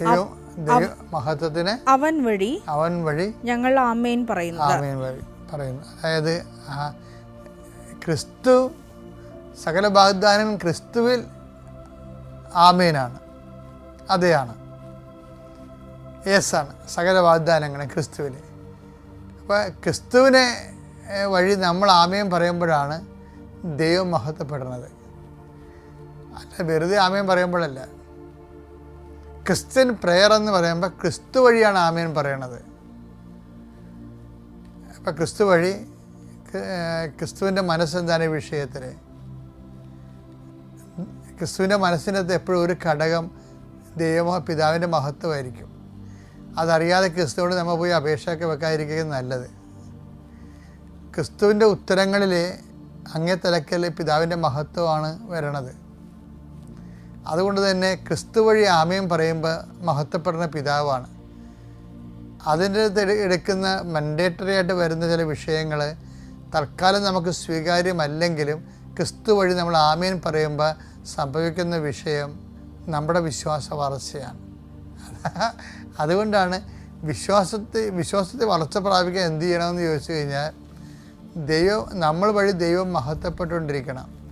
ദൈവം മഹത്വത്തിന് അവൻ വഴി അവൻ വഴി ഞങ്ങൾ ആമേൻ പറയുന്നത്. ആമേൻ വഴി പറയുന്നു. അതായത് ക്രിസ്തു സകല വാഗ്ദാനം ക്രിസ്തുവിൽ ആമേനാണ്. അതെയാണ്. യെസ് ആണ് സകല വാഗ്ദാനങ്ങൾ ക്രിസ്തുവിൽ. അപ്പോൾ ക്രിസ്തുവിനെ വഴി നമ്മൾ ആമയം പറയുമ്പോഴാണ് ദൈവം മഹത്വപ്പെടുന്നത്. അല്ല വെറുതെ ആമയം പറയുമ്പോഴല്ല. ക്രിസ്ത്യൻ പ്രെയർ എന്ന് പറയുമ്പോൾ ക്രിസ്തു വഴിയാണ് ആമേൻ പറയണത്. അപ്പം ക്രിസ്തു വഴി ക്രിസ്തുവിന്റെ മനസ്സെന്താണ് ഈ വിഷയത്തിൽ ക്രിസ്തുവിന്റെ മനസ്സിനകത്ത് എപ്പോഴും ഒരു ഘടകം ദൈവമോ പിതാവിന്റെ മഹത്വമായിരിക്കും. അതറിയാതെ ക്രിസ്തുവിനോട് നമ്മൾ പോയി അപേക്ഷയൊക്കെ വെക്കാതിരിക്കുന്നത് നല്ലത്. ക്രിസ്തുവിന്റെ ഉത്തരങ്ങളിൽ അങ്ങേ തലക്കൽ പിതാവിന്റെ മഹത്വമാണ് വരണത്. അതുകൊണ്ട് തന്നെ ക്രിസ്തു വഴി ആമയം പറയുമ്പോൾ മഹത്വപ്പെടുന്ന പിതാവാണ്. അതിന്റെ എടുക്കുന്ന മൻഡേറ്ററി ആയിട്ട് വരുന്ന ചില വിഷയങ്ങൾ തൽക്കാലം നമുക്ക് സ്വീകാര്യമല്ലെങ്കിലും ക്രിസ്തു വഴി നമ്മൾ ആമയൻ പറയുമ്പോൾ സംഭവിക്കുന്ന വിഷയം നമ്മുടെ വിശ്വാസ വളർച്ചയാണ്. അതുകൊണ്ടാണ് വിശ്വാസത്തെ വിശ്വാസത്തെ വളർച്ച പ്രാപിക്കാൻ എന്ത് ചെയ്യണമെന്ന് ചോദിച്ചു കഴിഞ്ഞാൽ ദൈവം നമ്മൾ വഴി ദൈവം മഹത്വപ്പെട്ടുകൊണ്ടിരിക്കണം.